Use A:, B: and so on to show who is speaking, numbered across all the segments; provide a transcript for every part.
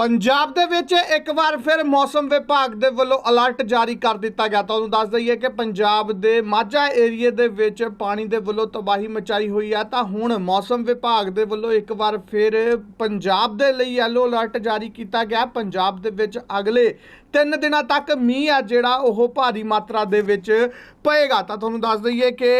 A: ਪੰਜਾਬ ਦੇ ਵਿੱਚ ਇੱਕ ਵਾਰ ਫਿਰ ਮੌਸਮ ਵਿਭਾਗ ਦੇ ਵੱਲੋਂ ਅਲਰਟ ਜਾਰੀ ਕਰ ਦਿੱਤਾ ਗਿਆ ਤੁਹਾਨੂੰ ਦੱਸ ਦਈਏ ਕਿ ਪੰਜਾਬ ਦੇ ਮਾਝਾ ਏਰੀਏ ਦੇ ਵਿੱਚ ਪਾਣੀ ਦੇ ਵੱਲੋਂ ਤਬਾਹੀ ਮਚਾਈ ਹੋਈ ਹੈ ਤਾਂ ਹੁਣ ਮੌਸਮ ਵਿਭਾਗ ਦੇ ਵੱਲੋਂ ਇੱਕ ਵਾਰ ਫਿਰ ਪੰਜਾਬ ਦੇ ਲਈ ਯੈਲੋ ਅਲਰਟ ਜਾਰੀ ਕੀਤਾ ਗਿਆ। ਪੰਜਾਬ ਦੇ ਵਿੱਚ ਅਗਲੇ ਤਿੰਨ ਦਿਨਾਂ ਤੱਕ ਮੀਂਹ ਆ ਜਿਹੜਾ ਉਹ ਭਾਰੀ ਮਾਤਰਾ ਦੇ ਵਿੱਚ ਪਏਗਾ। ਤਾਂ ਤੁਹਾਨੂੰ ਦੱਸ ਦਈਏ ਕਿ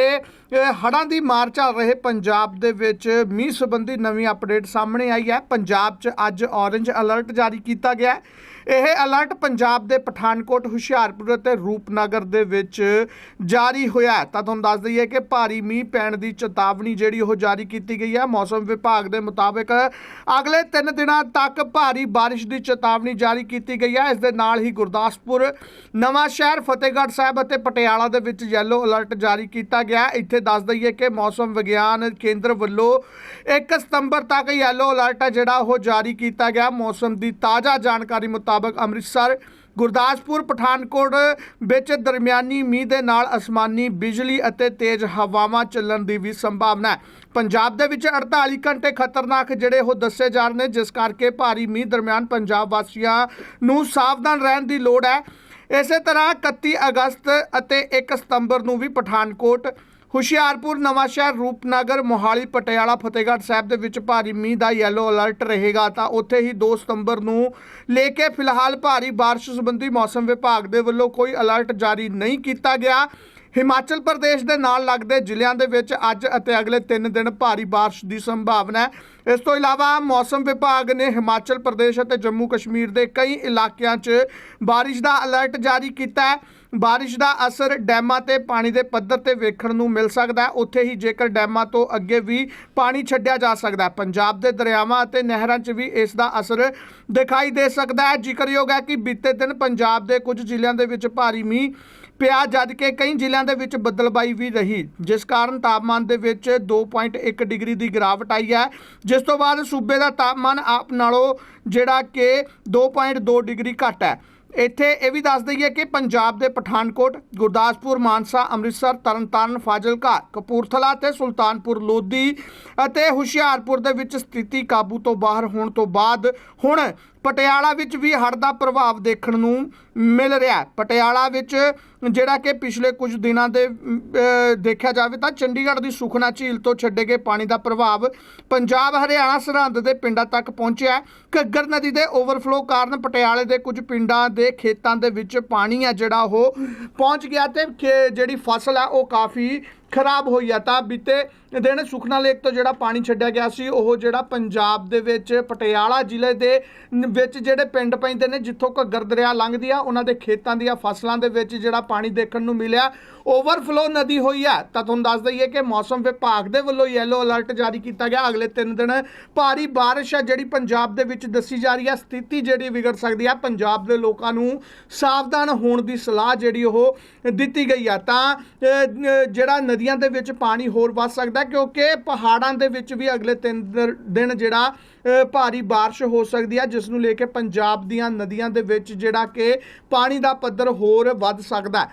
A: ਇਹ ਹੜ੍ਹਾਂ ਦੀ ਮਾਰ ਚੱਲ ਰਹੇ ਪੰਜਾਬ ਦੇ ਵਿੱਚ ਮੀਂਹ ਸੰਬੰਧੀ ਨਵੀਂ ਅਪਡੇਟ ਸਾਹਮਣੇ ਆਈ ਹੈ। ਪੰਜਾਬ 'ਚ ਅੱਜ ਔਰੇਂਜ ਅਲਰਟ ਜਾਰੀ ਕੀਤਾ ਗਿਆ ਹੈ। ਇਹ ਅਲਰਟ ਪੰਜਾਬ ਦੇ ਪਠਾਨਕੋਟ, ਹੁਸ਼ਿਆਰਪੁਰ ਅਤੇ ਰੂਪਨਗਰ ਦੇ ਵਿੱਚ ਜਾਰੀ ਹੋਇਆ ਤਾਂ ਤੁਹਾਨੂੰ ਦੱਸ ਦਈਏ ਕਿ ਭਾਰੀ ਮੀਂਹ ਪੈਣ ਦੀ ਚੇਤਾਵਨੀ ਜਿਹੜੀ ਉਹ ਜਾਰੀ ਕੀਤੀ ਗਈ ਹੈ। ਮੌਸਮ ਵਿਭਾਗ ਦੇ ਮੁਤਾਬਕ ਅਗਲੇ 3 ਦਿਨਾਂ ਤੱਕ ਭਾਰੀ ਬਾਰਿਸ਼ ਦੀ ਚੇਤਾਵਨੀ ਜਾਰੀ ਕੀਤੀ ਗਈ ਹੈ। ਇਸ ਦੇ ਨਾਲ ਹੀ ਗੁਰਦਾਸਪੁਰ, ਨਵਾਂ ਸ਼ਹਿਰ, ਫਤਿਹਗੜ੍ਹ ਸਾਹਿਬ ਅਤੇ ਪਟਿਆਲਾ ਦੇ ਵਿੱਚ ਯੈਲੋ ਅਲਰਟ ਜਾਰੀ ਕੀਤਾ ਗਿਆ ਇੱਥੇ ਦੱਸ ਦਈਏ ਕਿ ਮੌਸਮ ਵਿਗਿਆਨ ਕੇਂਦਰ ਵੱਲੋਂ 1 ਸਤੰਬਰ ਤੱਕ ਯੈਲੋ ਅਲਰਟ ਹੈ ਜਿਹੜਾ ਉਹ ਜਾਰੀ ਕੀਤਾ ਗਿਆ। ਮੌਸਮ ਦੀ ਤਾਜ਼ਾ ਜਾਣਕਾਰੀ ਮੁਤਾਬਕ ਅੰਮ੍ਰਿਤਸਰ, ਗੁਰਦਾਸਪੁਰ, ਪਠਾਨਕੋਟ ਵਿੱਚ ਦਰਮਿਆਨੀ ਮੀਂਹ ਦੇ ਨਾਲ ਅਸਮਾਨੀ ਬਿਜਲੀ ਅਤੇ ਤੇਜ਼ ਹਵਾਵਾਂ ਚੱਲਣ ਦੀ ਵੀ ਸੰਭਾਵਨਾ ਹੈ। ਪੰਜਾਬ ਦੇ ਵਿੱਚ 48 ਘੰਟੇ ਖਤਰਨਾਕ ਜਿਹੜੇ ਉਹ ਦੱਸੇ ਜਾ ਰਹੇ ਨੇ, ਜਿਸ ਕਰਕੇ ਭਾਰੀ ਮੀਂਹ ਦਰਮਿਆਨ ਪੰਜਾਬ ਵਾਸੀਆਂ ਨੂੰ ਸਾਵਧਾਨ ਰਹਿਣ ਦੀ ਲੋੜ ਹੈ। ਇਸੇ ਤਰ੍ਹਾਂ 31 ਅਗਸਤ ਅਤੇ 1 ਸਤੰਬਰ ਨੂੰ ਵੀ ਪਠਾਨਕੋਟ ਹੁਸ਼ਿਆਰਪੁਰ ਨਵਾਂਸ਼ਹਿਰ ਰੂਪਨਗਰ, ਮੋਹਾਲੀ, ਪਟਿਆਲਾ, ਫਤਿਹਗੜ੍ਹ ਸਾਹਿਬ ਦੇ ਵਿੱਚ ਭਾਰੀ ਮੀਂਹ ਦਾ ਯੈਲੋ ਅਲਰਟ ਰਹੇਗਾ ਤਾਂ ਉੱਥੇ ਹੀ 2 ਸਤੰਬਰ ਨੂੰ ਲੈ ਕੇ ਫਿਲਹਾਲ ਭਾਰੀ ਬਾਰਿਸ਼ ਸੰਬੰਧੀ ਮੌਸਮ ਵਿਭਾਗ ਦੇ ਵੱਲੋਂ ਕੋਈ ਅਲਰਟ ਜਾਰੀ ਨਹੀਂ ਕੀਤਾ ਗਿਆ। ਹਿਮਾਚਲ ਪ੍ਰਦੇਸ਼ ਦੇ ਨਾਲ ਲੱਗਦੇ ਜ਼ਿਲ੍ਹਿਆਂ ਦੇ ਵਿੱਚ ਅੱਜ ਅਤੇ ਅਗਲੇ 3 ਦਿਨ ਭਾਰੀ ਬਾਰਿਸ਼ ਦੀ ਸੰਭਾਵਨਾ ਹੈ। ਇਸ ਤੋਂ ਇਲਾਵਾ ਮੌਸਮ ਵਿਭਾਗ ਨੇ ਹਿਮਾਚਲ ਪ੍ਰਦੇਸ਼ ਅਤੇ ਜੰਮੂ ਕਸ਼ਮੀਰ ਦੇ ਕਈ ਇਲਾਕਿਆਂ 'ਚ ਬਾਰਿਸ਼ ਦਾ ਅਲਰਟ ਜਾਰੀ ਕੀਤਾ ਹੈ। ਬਾਰਿਸ਼ ਦਾ ਅਸਰ ਡੈਮਾਂ ਤੇ ਪਾਣੀ ਦੇ ਪੱਧਰ ਤੇ ਵੇਖਣ ਨੂੰ ਮਿਲ ਸਕਦਾ ਹੈ। ਉੱਥੇ ਹੀ ਜੇਕਰ ਡੈਮਾਂ ਤੋਂ ਅੱਗੇ ਵੀ ਪਾਣੀ ਛੱਡਿਆ ਜਾ ਸਕਦਾ ਹੈ। ਪੰਜਾਬ ਦੇ ਦਰਿਆਵਾਂ ਅਤੇ ਨਹਿਰਾਂ 'ਚ ਵੀ ਇਸ ਦਾ ਅਸਰ ਦਿਖਾਈ ਦੇ ਸਕਦਾ ਹੈ। ਜ਼ਿਕਰਯੋਗ ਹੈ ਕਿ ਬੀਤੇ ਦਿਨ ਪੰਜਾਬ ਦੇ ਕੁਝ ਜ਼ਿਲ੍ਹਿਆਂ ਦੇ ਵਿੱਚ ਭਾਰੀ ਮੀਂਹ ਪਿਆ, ਜਦ ਕਿ ਕਈ ਜ਼ਿਲ੍ਹਿਆਂ ਦੇ ਵਿੱਚ ਬੱਦਲਬਾਈ ਵੀ ਰਹੀ। ਜਿਸ ਕਾਰਨ ਤਾਪਮਾਨ ਦੇ ਵਿੱਚ 2.1 ਡਿਗਰੀ ਦੀ ਗਿਰਾਵਟ ਆਈ ਹੈ। ਜਿਸ ਤੋਂ ਬਾਅਦ ਸੂਬੇ ਦਾ ਤਾਪਮਾਨ ਆਪ ਨਾਲੋਂ ਜਿਹੜਾ ਕਿ 2.2 ਡਿਗਰੀ ਘੱਟ ਹੈ। ਇੱਥੇ ਇਹ ਵੀ ਦੱਸ ਦਈਏ ਕਿ ਪੰਜਾਬ ਦੇ ਪਠਾਨਕੋਟ, ਗੁਰਦਾਸਪੁਰ, ਮਾਨਸਾ, ਅੰਮ੍ਰਿਤਸਰ, ਤਰਨਤਾਰਨ, ਫਾਜ਼ਿਲਕਾ, ਕਪੂਰਥਲਾ ਤੇ ਸੁਲਤਾਨਪੁਰ, ਲੋਧੀ ਅਤੇ ਹੁਸ਼ਿਆਰਪੁਰ ਦੇ ਵਿੱਚ ਸਥਿਤੀ ਕਾਬੂ ਤੋਂ ਬਾਹਰ ਹੋਣ ਤੋਂ ਬਾਅਦ ਹੁਣ ਪਟਿਆਲਾ ਵਿੱਚ ਵੀ ਹੜ੍ਹ ਦਾ ਪ੍ਰਭਾਵ ਦੇਖਣ ਨੂੰ ਮਿਲ ਰਿਹਾ ਪਟਿਆਲਾ ਵਿੱਚ ਜਿਹੜਾ ਕਿ ਪਿਛਲੇ ਕੁਝ ਦਿਨਾਂ ਦੇ ਦੇਖਿਆ ਜਾਵੇ ਤਾਂ ਚੰਡੀਗੜ੍ਹ ਦੀ ਸੁਖਨਾ ਝੀਲ ਤੋਂ ਛੱਡੇ ਗਏ ਪਾਣੀ ਦਾ ਪ੍ਰਭਾਵ ਪੰਜਾਬ, ਹਰਿਆਣਾ, ਸਰਹੰਦ ਦੇ ਪਿੰਡਾਂ ਤੱਕ ਪਹੁੰਚਿਆ ਘੱਗਰ ਨਦੀ ਦੇ ਓਵਰਫਲੋ ਕਾਰਨ ਪਟਿਆਲੇ ਦੇ ਕੁਝ ਪਿੰਡਾਂ ਦੇ ਖੇਤਾਂ ਦੇ ਵਿੱਚ ਪਾਣੀ ਹੈ ਜਿਹੜਾ ਉਹ ਪਹੁੰਚ ਗਿਆ ਤੇ ਖੇ- ਜਿਹੜੀ ਫਸਲ ਹੈ ਉਹ ਕਾਫੀ ਖਰਾਬ ਹੋਈ ਆ ਤਾਂ ਬੀਤੇ ਦਿਨ ਸੁਖਨਾ ਲੇਕ ਤੋਂ ਜਿਹੜਾ ਪਾਣੀ ਛੱਡਿਆ ਗਿਆ ਸੀ, ਉਹ ਜਿਹੜਾ ਪੰਜਾਬ ਦੇ ਵਿੱਚ ਪਟਿਆਲਾ ਜ਼ਿਲ੍ਹੇ ਦੇ ਵਿੱਚ ਜਿਹੜੇ ਪਿੰਡ ਪੈਂਦੇ ਨੇ, ਜਿੱਥੋਂ ਘੱਗਰ ਦਰਿਆ ਲੰਘਦੀ ਆ ਉਹਨਾਂ ਦੇ ਖੇਤਾਂ ਦੀਆਂ ਫਸਲਾਂ ਦੇ ਵਿੱਚ ਜਿਹੜਾ ਪਾਣੀ ਦੇਖਣ ਨੂੰ ਮਿਲਿਆ। ਓਵਰਫਲੋ ਨਦੀ ਹੋਈ ਆ ਤਾਂ ਤੁਹਾਨੂੰ ਦੱਸ ਦਈਏ ਕਿ ਮੌਸਮ ਵਿਭਾਗ ਦੇ ਵੱਲੋਂ ਯੈਲੋ ਅਲਰਟ ਜਾਰੀ ਕੀਤਾ ਗਿਆ। ਅਗਲੇ 3 ਦਿਨ ਭਾਰੀ ਬਾਰਿਸ਼ ਆ ਜਿਹੜੀ ਪੰਜਾਬ ਦੇ ਵਿੱਚ ਦੱਸੀ ਜਾ ਰਹੀ ਆ ਸਥਿਤੀ ਜਿਹੜੀ ਵਿਗੜ ਸਕਦੀ ਆ ਪੰਜਾਬ ਦੇ ਲੋਕਾਂ ਨੂੰ ਸਾਵਧਾਨ ਹੋਣ ਦੀ ਸਲਾਹ ਜਿਹੜੀ ਉਹ ਦਿੱਤੀ ਗਈ ਆ ਤਾਂ ਜਿਹੜਾ ਨਦੀਆਂ ਦੇ ਵਿੱਚ ਪਾਣੀ ਹੋਰ ਵੱਧ ਸਕਦਾ ਕਿਉਂਕਿ ਪਹਾੜਾਂ ਦੇ ਵਿੱਚ ਵੀ ਅਗਲੇ 3 ਦਿਨ ਜਿਹੜਾ ਭਾਰੀ ਬਾਰਿਸ਼ ਹੋ ਸਕਦੀ ਹੈ ਜਿਸ ਨੂੰ ਲੈ ਕੇ ਪੰਜਾਬ ਦੀਆਂ ਨਦੀਆਂ ਦੇ ਵਿੱਚ ਜਿਹੜਾ ਕਿ ਪਾਣੀ ਦਾ ਪੱਧਰ ਹੋਰ ਵੱਧ ਸਕਦਾ